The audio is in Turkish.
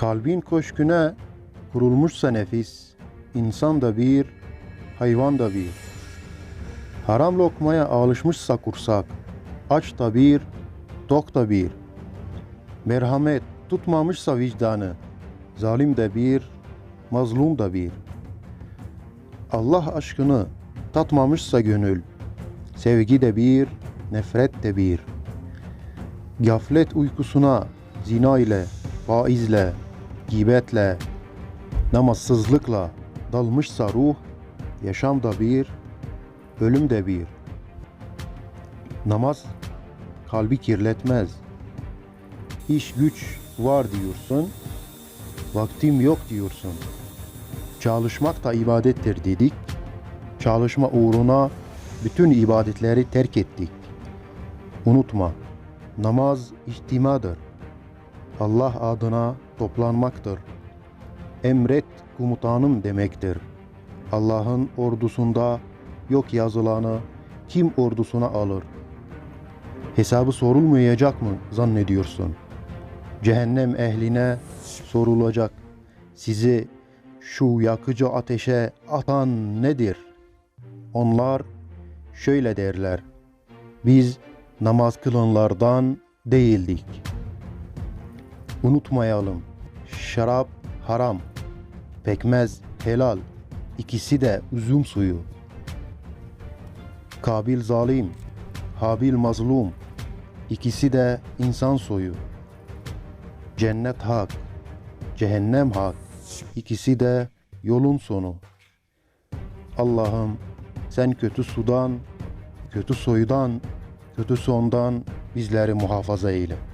Kalbin köşküne kurulmuşsa nefis, insan da bir, hayvan da bir. Haram lokmaya alışmışsa kursak, aç da bir, tok da bir. Merhamet tutmamışsa vicdanı, zalim de bir, mazlum da bir. Allah aşkını tatmamışsa gönül, sevgi de bir, nefret de bir. Gaflet uykusuna zina ile, faizle, gibetle, namazsızlıkla dalmışsa ruh, yaşam da bir, ölüm de bir. Namaz kalbi kirletmez. İş güç var diyorsun, vaktim yok diyorsun. Çalışmak da ibadettir dedik. Çalışma uğruna bütün ibadetleri terk ettik. Unutma, namaz içtimadır. Allah adına toplanmaktır. Emret komutanım demektir. Allah'ın ordusunda yok yazılanı kim ordusuna alır? Hesabı sorulmayacak mı zannediyorsun? Cehennem ehline sorulacak. Sizi şu yakıcı ateşe atan nedir? Onlar şöyle derler. Biz namaz kılanlardan değildik. Unutmayalım. Şarap haram. Pekmez helal. İkisi de üzüm suyu. Kabil zalim. Habil mazlum. İkisi de insan soyu. Cennet hak. Cehennem hak. İkisi de yolun sonu. Allah'ım sen kötü sudan, kötü soydan, kötü sondan bizleri muhafaza eyle.